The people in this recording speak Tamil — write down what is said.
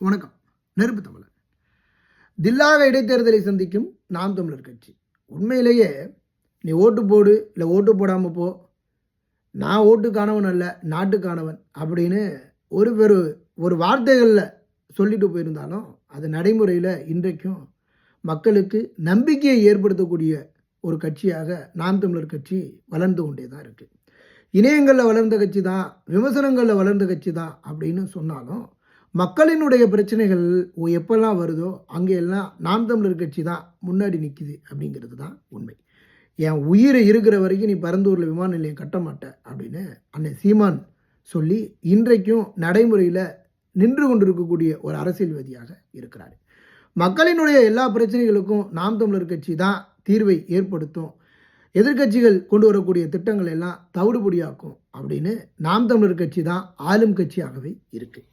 வணக்கம். நெருப்பு தமிழர். தில்லாக இடைத்தேர்தலை சந்திக்கும் நாம் தமிழர் கட்சி. உண்மையிலேயே நீ ஓட்டு போடு இல்லை ஓட்டு போடாமல் போ. நான் ஓட்டுக்கானவன் அல்ல நாட்டுக்கானவன் அப்படின்னு ஒரு பெரு ஒரு வார்த்தைகளில் சொல்லிட்டு போயிருந்தாலும் அது நடைமுறையில் இன்றைக்கும் மக்களுக்கு நம்பிக்கையை ஏற்படுத்தக்கூடிய ஒரு கட்சியாக நாம் தமிழர் கட்சி வளர்ந்து கொண்டே தான் இருக்குது இணையங்களில் வளர்ந்த கட்சி தான் விமர்சனங்களில் வளர்ந்த கட்சி தான் அப்படின்னு சொன்னாலும் மக்களினுடைய பிரச்சனைகள் எப்பெல்லாம் வருதோ அங்கெல்லாம் நாம் தமிழர் கட்சி தான் முன்னாடி நிற்கிது அப்படிங்கிறது தான் உண்மை. என் உயிரை இருக்கிற வரைக்கும் நீ பரந்தூரில் விமான நிலையம் கட்ட மாட்ட அப்படின்னு அண்ணன் சீமான் சொல்லி இன்றைக்கும் நடைமுறையில் நின்று கொண்டிருக்கக்கூடிய ஒரு அரசியல்வாதியாக இருக்கிறார். மக்களினுடைய எல்லா பிரச்சனைகளுக்கும் நாம் தமிழர் கட்சி தான் தீர்வை ஏற்படுத்தும். எதிர்க்கட்சிகள் கொண்டு வரக்கூடிய திட்டங்கள் எல்லாம் தவிடுபடியாக்கும் அப்படின்னு நாம் தமிழர் கட்சி தான் ஆளும் கட்சியாகவே இருக்குது